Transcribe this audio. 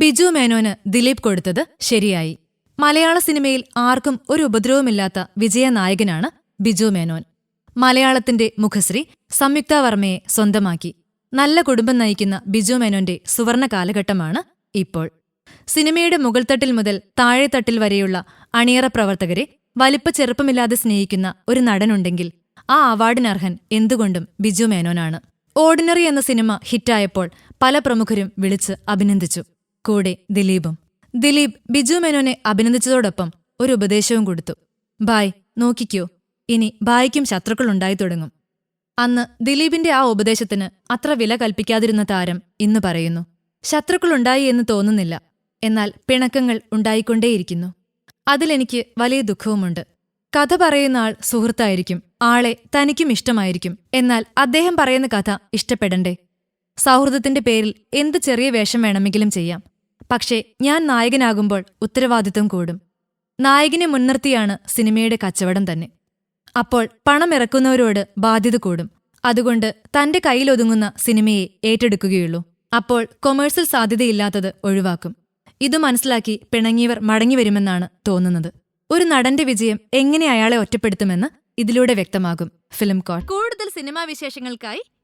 ബിജു മേനോന് ദിലീപ് കൊടുത്തത് ശരിയായി. മലയാള സിനിമയിൽ ആർക്കും ഒരു ഉപദ്രവമില്ലാത്ത വിജയനായകനാണ് ബിജു മേനോൻ. മലയാളത്തിന്റെ മുഖശ്രീ സംയുക്ത വർമ്മയെ സ്വന്തമാക്കി. നല്ല കുടുംബം നയിക്കുന്ന ബിജു മേനോന്റെ സുവർണ കാലഘട്ടമാണ് ഇപ്പോൾ. സിനിമയുടെ മുകൾത്തട്ടിൽ മുതൽ താഴെത്തട്ടിൽ വരെയുള്ള അണിയറ പ്രവർത്തകരെ വലിപ്പ ചെറുപ്പമില്ലാതെ സ്നേഹിക്കുന്ന ഒരു നടനുണ്ടെങ്കിൽ ആ അവാർഡിനർഹൻ എന്തുകൊണ്ടും ബിജു മേനോനാണ്. ഓർഡിനറി എന്ന സിനിമ ഹിറ്റായപ്പോൾ പല പ്രമുഖരും വിളിച്ച് അഭിനന്ദിച്ചു. കൂടെ ദിലീപും. ദിലീപ് ബിജു മേനോനെ അഭിനന്ദിച്ചതോടൊപ്പം ഒരു ഉപദേശവും കൊടുത്തു. ബായ് നോക്കിക്കോ. ഇനി ബായ്ക്കും ശത്രുക്കളുണ്ടായി തുടങ്ങും. അന്ന് ദിലീപിന്റെ ആ ഉപദേശത്തിന് അത്ര വില കൽപ്പിക്കാതിരുന്ന താരം ഇന്ന് പറയുന്നു. ശത്രുക്കളുണ്ടായി എന്ന് തോന്നുന്നില്ല. എന്നാൽ പിണക്കങ്ങൾ ഉണ്ടായിക്കൊണ്ടേയിരിക്കുന്നു. അതിലെനിക്ക് വലിയ ദുഃഖവുമുണ്ട്. കഥ പറയുന്ന ആൾ സുഹൃത്തായിരിക്കും. ആളെ തനിക്കും ഇഷ്ടമായിരിക്കും. എന്നാൽ അദ്ദേഹം പറയുന്ന കഥ ഇഷ്ടപ്പെടണ്ടേ? സൗഹൃദത്തിന്റെ പേരിൽ എന്ത് ചെറിയ വേഷം വേണമെങ്കിലും ചെയ്യാം. പക്ഷേ ഞാൻ നായകനാകുമ്പോൾ ഉത്തരവാദിത്വം കൂടും. നായകനെ മുൻനിർത്തിയാണ് സിനിമയുടെ കച്ചവടം തന്നെ. അപ്പോൾ പണമിറക്കുന്നവരോട് ബാധ്യത കൂടും. അതുകൊണ്ട് തന്റെ കയ്യിലൊതുങ്ങുന്ന സിനിമയെ ഏറ്റെടുക്കുകയുള്ളൂ. അപ്പോൾ കൊമേഴ്സ്യൽ സാധ്യതയില്ലാത്തത് ഒഴിവാക്കും. ഇത് മനസ്സിലാക്കി പിണങ്ങിയവർ മടങ്ങിവരുമെന്നാണ് തോന്നുന്നത്. ഒരു നടന്റെ വിജയം എങ്ങനെ അയാളെ ഒറ്റപ്പെടുത്തുമെന്ന് ഇതിലൂടെ വ്യക്തമാകും. ഫിലിം കോട്ട് കൂടുതൽ സിനിമാ വിശേഷങ്ങൾക്കായി